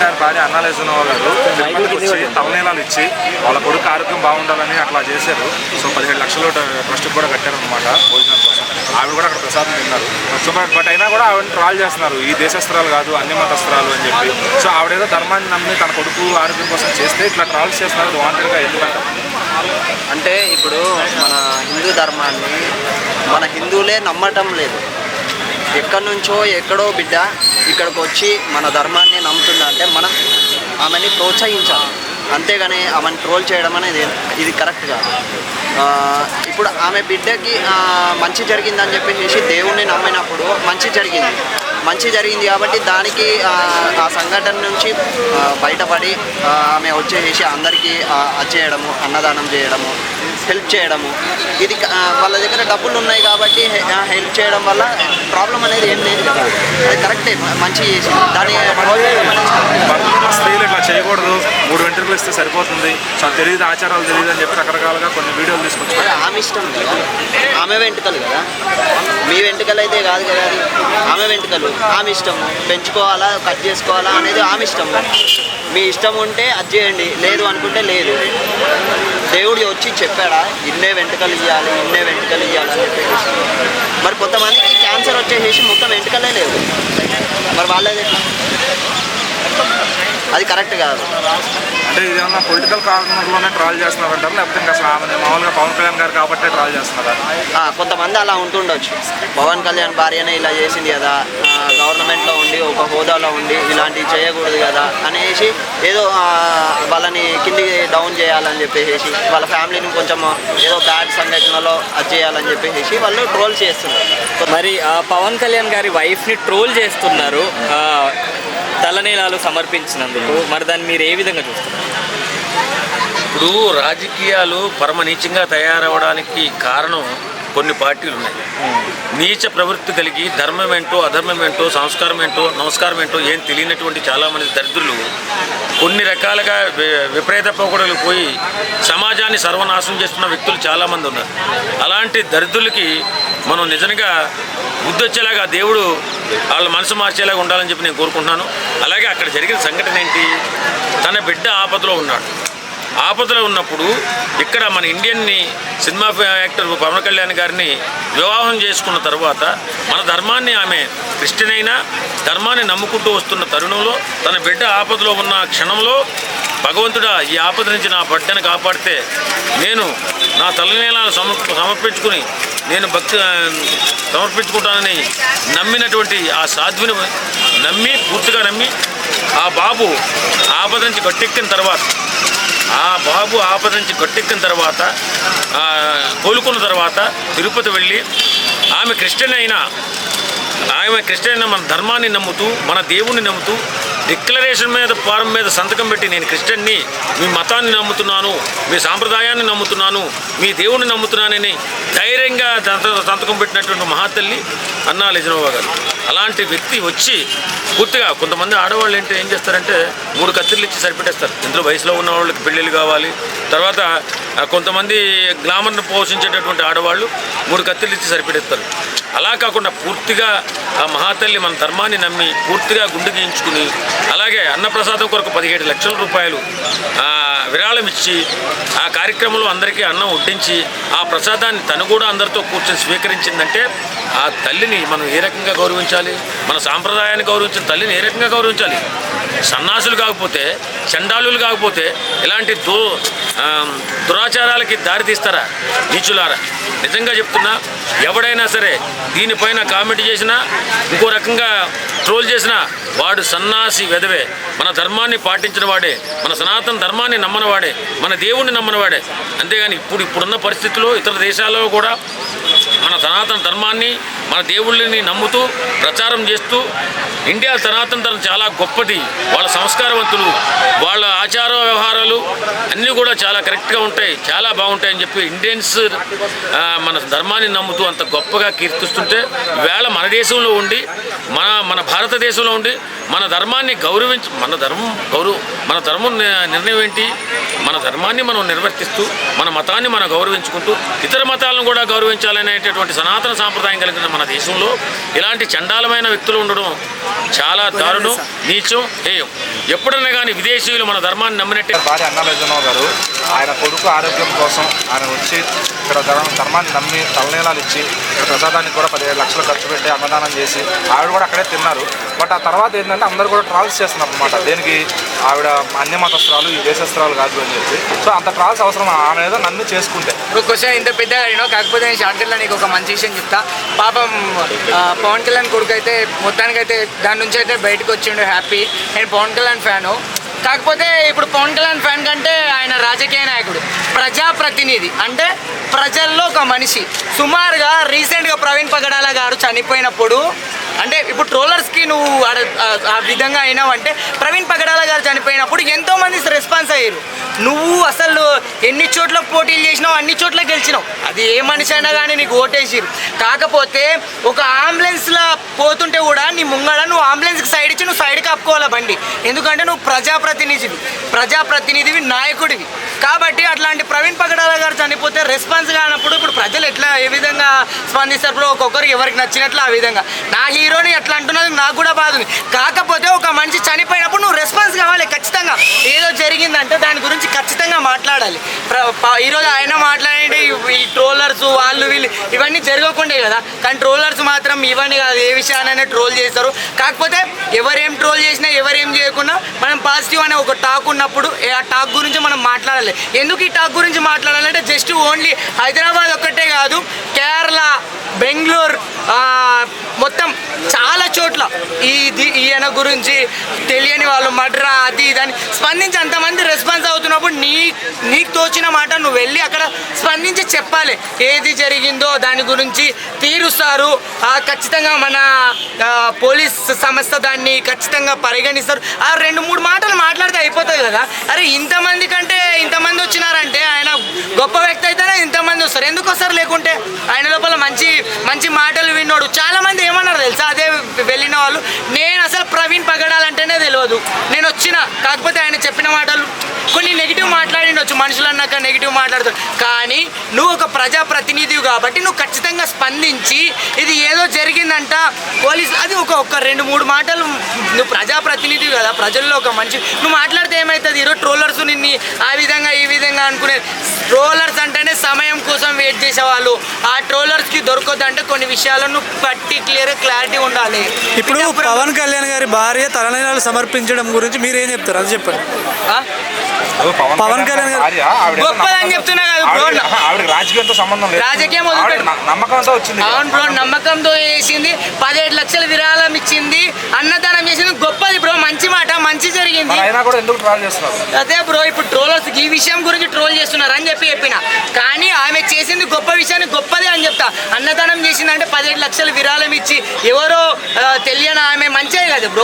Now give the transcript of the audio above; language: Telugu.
గారి భార్య అన్నాలేజనవ గారు తిరుపతికి వచ్చి తలనీలాలు ఇచ్చి వాళ్ళ కొడుకు ఆరోగ్యం బాగుండాలని అట్లా చేశారు. సో పదిహేడు లక్షలు ట్రస్ట్ కూడా కట్టారనమాట భోజనం కోసం. ఆవిడ కూడా అక్కడ ప్రసాదం తిన్నారు. సో బట్ బట్ అయినా కూడా ఆవిడ ట్రాల్ చేస్తున్నారు. ఈ దేశస్త్రాలు కాదు అన్ని మతస్త్రాలు అని చెప్పి. సో ఆవిడేదో ధర్మాన్ని నమ్మి తన కొడుకు ఆరోగ్యం కోసం చేస్తే ఇట్లా ట్రాల్స్ చేస్తున్నారు వాంటెడ్గా ఎందుకంటే? అంటే ఇప్పుడు మన హిందూ ధర్మాన్ని మన హిందువులే నమ్మటం లేదు. ఎక్కడి నుంచో ఎక్కడో బిడ్డ ఇక్కడికి వచ్చి మన ధర్మాన్ని నమ్ముతుందంటే మనం ఆమెని ప్రోత్సహించాలి. అంతేగాని ఆమెను ట్రోల్ చేయడం అనేది ఇది కరెక్ట్ కాదు. ఇప్పుడు ఆమె బిడ్డకి మంచి జరిగిందని చెప్పేసి దేవుణ్ణి నమ్మినప్పుడు మంచి జరిగింది. మంచి జరిగింది కాబట్టి దానికి ఆ, సంఘటన నుంచి బయటపడి ఆమె వచ్చేసి అందరికీ చేయడము అన్నదానం చేయడము హెల్ప్ చేయడము. ఇది వాళ్ళ దగ్గర డబ్బులు ఉన్నాయి కాబట్టి హెల్ప్ చేయడం వల్ల ప్రాబ్లం అనేది ఏం లేదు కదా. అది కరెక్టే మంచి దాని స్త్రీలు ఇట్లా చేయకూడదు మూడు వెంట్రుకలు ఇస్తే సరిపోతుంది సో తెలియదు ఆచారాలు తెలియదు అని చెప్పి రకరకాలుగా కొన్ని వీడియోలు తీసుకొచ్చారు ఆమె ఇష్టం ఆమె వెంట్రుకలు కదా. మీ వెంట్రుకలు అయితే కాదు కదా ఆమె వెంట్రుకలు. ఆమె ఇష్టం. పెంచుకోవాలా కట్ చేసుకోవాలా అనేది ఆమె ఇష్టం. మీ ఇష్టం ఉంటే అది చేయండి. లేదు అనుకుంటే లేదు. దేవుడు వచ్చి చెప్పాడా ఇన్నే వెంటకలు ఇవ్వాలి ఇన్నే వెంటకలు ఇవ్వాలి అని చెప్పేసి. మరి కొంతమందికి క్యాన్సర్ వచ్చేసేసి మొత్తం వెంటకలే లేవు. మరి వాళ్ళదే అది కరెక్ట్ కాదు. అంటే ఇది ఏమన్నా పొలిటికల్ కార్నర్లోనే ట్రాల్ చేస్తున్నారంటారు? లేకపోతే ఇంకా అసలు ఆమె మామూలుగా పవన్ కళ్యాణ్ గారు కాబట్టే ట్రాల్ చేస్తున్నారా? ఆ, కొంతమంది అలా ఉంటుండొచ్చు. పవన్ కళ్యాణ్ భార్యనే ఇలా చేసింది కదా ఆ, గవర్నమెంట్లో ఉండి ఒక హోదాలో ఉండి ఇలాంటివి చేయకూడదు కదా అనేసి ఏదో ఆ, వాళ్ళని కిందికి డౌన్ చేయాలని చెప్పేసి వాళ్ళ ఫ్యామిలీని కొంచెం ఏదో బ్యాడ్ సంఘటనలో అది చేయాలని చెప్పేసి వాళ్ళు ట్రోల్ చేస్తున్నారు. మరి ఆ, పవన్ కళ్యాణ్ గారి వైఫ్ని ట్రోల్ చేస్తున్నారు. ఆ, తలనీలాలు సమర్పించినందుకు మరి దాన్ని మీరు ఏ విధంగా చూస్తున్నారు? ఇప్పుడు రాజకీయాలు పరమ నీచంగా తయారవడానికి కారణం కొన్ని పార్టీలు ఉన్నాయి. నీచ ప్రవృత్తి కలిగి ధర్మం ఏంటో అధర్మం ఏంటో సంస్కారం ఏంటో నమస్కారం ఏంటో ఏం తెలియనటువంటి చాలామంది దరిద్రులు కొన్ని రకాలుగా విపరీత పోకడలు పోయి సమాజాన్ని సర్వనాశనం చేస్తున్న వ్యక్తులు చాలామంది ఉన్నారు. అలాంటి దరిద్రులకి మనం నిజంగా బుద్ధొచ్చేలాగా దేవుడు వాళ్ళ మనసు మార్చేలాగా ఉండాలని చెప్పి నేను కోరుకుంటున్నాను. అలాగే అక్కడ జరిగిన సంఘటన ఏంటి? తన బిడ్డ ఆపదలో ఉన్నాడు. ఆపదలో ఉన్నప్పుడు ఇక్కడ మన ఇండియన్ని సినిమా యాక్టర్ పవన్ కళ్యాణ్ గారిని వివాహం చేసుకున్న తర్వాత మన ధర్మాన్ని ఆమె క్రిస్టియన్ అయినా ధర్మాన్ని నమ్ముకుంటూ వస్తున్న తరుణంలో తన బిడ్డ ఆపదలో ఉన్న క్షణంలో భగవంతుడా ఈ ఆపద నుంచి నా బిడ్డను కాపాడితే నేను నా తలనీలాలు సమ సమర్పించుకుని నేను భక్తి సమర్పించుకుంటానని నమ్మినటువంటి ఆ సాధ్విని నమ్మి పూర్తిగా నమ్మి ఆ బాబు ఆపద నుంచి గట్టెక్కిన తర్వాత ఆ బాబు ఆపద నుంచి గట్టెక్కిన తర్వాత కోలుకున్న తర్వాత తిరుపతి వెళ్ళి ఆమె క్రిస్టియన్ అయినా ఆమె క్రిస్టియన్ అయినా మన ధర్మాన్ని నమ్ముతూ మన దేవుణ్ణి నమ్ముతూ డిక్లరేషన్ మీద ఫారం మీద సంతకం పెట్టి నేను క్రిస్టియన్ని మీ మతాన్ని నమ్ముతున్నాను మీ సాంప్రదాయాన్ని నమ్ముతున్నాను మీ దేవుణ్ణి నమ్ముతున్నానని ధైర్యంగా సంతకం పెట్టినటువంటి మహాతల్లి అన్నా లెజనోవా గారు. అలాంటి వ్యక్తి వచ్చి పూర్తిగా కొంతమంది ఆడవాళ్ళు ఏంటి ఏం చేస్తారంటే మూడు కత్తిర్లు ఇచ్చి సరిపెట్టేస్తారు. ఇందులో వయసులో ఉన్న వాళ్ళకి పెళ్ళిళ్ళు కావాలి. తర్వాత కొంతమంది గ్లామర్ను పోషించేటటువంటి ఆడవాళ్ళు మూడు కత్తిర్లు ఇచ్చి సరిపెడతారు. అలా కాకుండా పూర్తిగా ఆ మహాతల్లి మన ధర్మాన్ని నమ్మి పూర్తిగా గుండు గీయించుకుని అలాగే అన్నప్రసాదం కొరకు పదిహేడు లక్షల రూపాయలు విరాళం ఇచ్చి ఆ కార్యక్రమంలో అందరికీ అన్నం వడ్డించి ఆ ప్రసాదాన్ని తను కూడా అందరితో కూర్చొని స్వీకరించిందంటే ఆ తల్లిని మనం ఏ రకంగా గౌరవించాలి? మన సాంప్రదాయాన్ని గౌరవించిన తల్లిని ఏ రకంగా గౌరవించాలి? సన్నాసులు కాకపోతే చండాలులు కాకపోతే ఇలాంటి దో దుర దురాచారాలకి దారితీస్తారా? నీచులారా నిజంగా చెప్తున్నా ఎవడైనా సరే దీనిపైన కామెంట్ చేసినా ఇంకో రకంగా ట్రోల్ చేసినా వాడు సన్నాసి వెదవే. మన ధర్మాన్ని పాటించిన వాడే మన సనాతన ధర్మాన్ని నమ్మనవాడే మన దేవుణ్ణి నమ్మనవాడే అంతేగాని ఇప్పుడు ఇప్పుడున్న పరిస్థితుల్లో ఇతర దేశాల్లో కూడా మన సనాతన ధర్మాన్ని మన దేవుళ్ళని నమ్ముతూ ప్రచారం చేస్తూ ఇండియా సనాతన ధర్మం చాలా గొప్పది. వాళ్ళ సంస్కారవంతులు వాళ్ళ ఆచార వ్యవహారాలు అన్నీ కూడా చాలా కరెక్ట్గా ఉంటాయి చాలా బాగుంటాయని చెప్పి ఇండియన్స్ మన ధర్మాన్ని నమ్ముతూ అంత గొప్పగా కీర్తిస్తుంటే వేళ మన దేశంలో ఉండి మన మన భారతదేశంలో ఉండి మన ధర్మాన్ని గౌరవించ మన ధర్మం గౌరవ మన ధర్మం నిర్ణయం ఏంటి? మన ధర్మాన్ని మనం నిర్వర్తిస్తూ మన మతాన్ని మనం గౌరవించుకుంటూ ఇతర మతాలను కూడా గౌరవించాలనేటటువంటి సనాతన సాంప్రదాయం కలిగిన మన దేశంలో ఇలాంటి చండాలమైన వ్యక్తులు ఉండడం చాలా దారుణం నీచం హేయం. ఎప్పుడైనా కానీ విదేశీయులు మన ధర్మాన్ని నమ్మినట్టే భార్య అన్నాలజనరావు గారు ఆయన కొడుకు ఆరోగ్యం కోసం ఆయన వచ్చి ఇక్కడ ధర్మ- ధర్మాన్ని నమ్మి తలనీలాలు ఇచ్చి ఇక్కడ ప్రసాదానికి కూడా పదిహేడు లక్షలు ఖర్చు పెట్టి అన్నదానం చేసి ఆవిడ కూడా అక్కడే తిన్నారు. బట్ ఆ తర్వాత ఏంటంటే అందరూ కూడా ట్రాల్స్ చేస్తున్నారు అనమాట దేనికి ఆవిడ అన్య మతస్త్రాలు ఈ దేశస్త్రాలు కాదు అని చెప్పి. సో అంత ట్రాల్స్ అవసరం ఆమె ఏదో నన్ను చేసుకుంటే. ఇప్పుడు క్వశ్చన్ ఇంత పెద్ద అడిగినా కాకపోతే నేను షార్ట్కట్లో నీకు ఒక మంచి విషయం చెప్తా. పాపం పవన్ కళ్యాణ్ కొడుకు అయితే మొత్తానికైతే దాని నుంచి అయితే బయటకు వచ్చిండు హ్యాపీ. నేను పవన్ కళ్యాణ్ ఫ్యాను. కాకపోతే ఇప్పుడు పవన్ కళ్యాణ్ ఫ్యాన్ కంటే ఆయన రాజకీయ నాయకుడు ప్రజాప్రతినిధి. అంటే ప్రజల్లో ఒక మనిషి. సుమారుగా రీసెంట్గా ప్రవీణ్ పగడాల గారు చనిపోయినప్పుడు అంటే ఇప్పుడు ట్రోలర్స్కి నువ్వు ఆ- విధంగా అయినావు అంటే ప్రవీణ్ పగడాల గారు చనిపోయినప్పుడు ఎంతో మంది రెస్పాన్స్ అయ్యారు. నువ్వు అసలు ఎన్ని చోట్ల పోటీలు చేసినావు అన్ని చోట్ల గెలిచినావు. అది ఏ మనిషి అయినా కానీ నీకు ఓటేసిరు. కాకపోతే ఒక అంబులెన్స్లో పోతుంటే కూడా నీ ముంగడ నువ్వు అంబులెన్స్కి సైడ్ ఇచ్చి నువ్వు సైడ్ కప్పుకోవాలి బండి. ఎందుకంటే నువ్వు ప్రజాప్రతినిధివి. ప్రజాప్రతినిధివి నాయకుడివి. కాబట్టి అట్లాంటి ప్రవీణ్ పగడాల గారు చనిపోతే రెస్పాన్స్ కానప్పుడు ఇప్పుడు ప్రజలు ఎట్లా ఏ విధంగా స్పందిస్తారు? ఒక్కొక్కరు ఒక్కొక్కరికి ఎవరికి నచ్చినట్లు ఆ విధంగా. నా హీరోని ఎట్లా అంటున్నది నాకు కూడా బాధ ఉంది. కాకపోతే ఒక మనిషి చనిపోయినప్పుడు నువ్వు రెస్పాన్స్ కావాలి ఖచ్చితంగా. ఏదో జరిగిందంటే దాని గురించి ఖచ్చితంగా మాట్లాడాలి. ప్ర- ఈరోజు ఆయన మాట్లాడే ఈ ట్రోలర్స్ వాళ్ళు వీళ్ళు ఇవన్నీ జరగకుండే కదా. కానీ ట్రోలర్స్ మాత్రం ఇవన్నీ కాదు ఏ విషయానైనా ట్రోల్ చేస్తారు. కాకపోతే ఎవరేం ట్రోల్ చేసినా ఎవరేం చేయకుండా మనం పాజిటివ్ అనే ఒక టాక్ ఉన్నప్పుడు ఆ టాక్ గురించి మనం మాట్లాడాలి. ఎందుకు ఈ టాక్ గురించి మాట్లాడాలంటే జస్ట్ ఓన్లీ హైదరాబాద్ ఒక్కటే కాదు కేరళ బెంగళూరు మొత్తం చాలా ఇది ఈయన గురించి తెలియని వాళ్ళు మడ్రా అది ఇది అని స్పందించి అంతమంది రెస్పాన్స్ అవుతున్నప్పుడు నీ నీకు తోచిన మాట నువ్వు వెళ్ళి అక్కడ స్పందించి చెప్పాలి. ఏది జరిగిందో దాని గురించి తీరుస్తారు. ఆ, ఖచ్చితంగా మన పోలీస్ సంస్థ దాన్ని ఖచ్చితంగా పరిగణిస్తారు. ఆ రెండు మూడు మాటలు మాట్లాడితే అయిపోతుంది కదా. అరే ఇంతమంది కంటే ఇంతమంది వచ్చినారంటే ఆయన గొప్ప వ్యక్తి అయితేనే ఇంతమంది వస్తారు. ఎందుకు వస్తారు లేకుంటే? ఆయన లోపల మంచి మంచి మాటలు విన్నాడు. చాలామంది ఏమన్నారు తెలుసా? అదే వెళ్ళిన వాళ్ళు నేను అసలు ప్రవీణ్ పగడాలంటేనే తెలియదు నేను వచ్చిన కాకపోతే ఆయన చెప్పిన మాటలు కొన్ని నెగిటివ్ మాట్లాడిండొచ్చు. మనుషులు అన్నాక నెగిటివ్ మాట్లాడతారు కానీ నువ్వు ఒక ప్రజాప్రతినిధివి కాబట్టి నువ్వు ఖచ్చితంగా స్పందించి ఇది ఏదో జరిగిందంట పోలీసు అది ఒక ఒక రెండు మూడు మాటలు నువ్వు ప్రజాప్రతినిధివి కదా ప్రజల్లో ఒక మంచి నువ్వు మాట్లాడితే ఏమవుతుంది ఈరోజు ట్రోలర్స్ నిన్ను ఆ విధంగా ఈ విధంగా అనుకునే ట్రోలర్స్ అంటేనే సమయం కోసం వెయిట్ చేసేవాళ్ళు. ఆ ట్రోలర్స్కి దొరకదు అంటే కొన్ని విషయాలను పట్టి క్లియర్ క్లారిటీ ఉండాలి. ఇప్పుడు పవన్ కళ్యాణ్ గారి భార్య తలనీలాలు సమర్పించడం గురించి మీరు చెప్తారు? అది చెప్పండి? పవన్ కళ్యాణ్ గారు- గొప్పదని చెప్తున్నా కదా రాజకీయంతో సంబంధం లేదు. రాజకీయం నమ్మకంతో వచ్చింది. అవును బ్రో నమ్మకంతో చేసింది. పదిహేడు లక్షల విరాళం ఇచ్చింది. అన్నదానం చేసింది. గొప్పది బ్రో మంచి మాట మంచి జరిగింది. మరి అయినా కూడా ఎందుకు ట్రాల్ చేస్తున్నారు? అదే బ్రో ఇప్పుడు ట్రోలర్స్ ఈ విషయం గురించి ట్రోల్ చేస్తున్నారు అని చెప్పి చెప్పిన. కానీ ఆమె చేసింది గొప్ప విషయాన్ని గొప్పది అని చెప్తా. అన్నదానం చేసిందంటే పదిహేడు లక్షల విరాళం ఇచ్చి ఎవరో తెలియని ఆమె మంచిదే కదా బ్రో.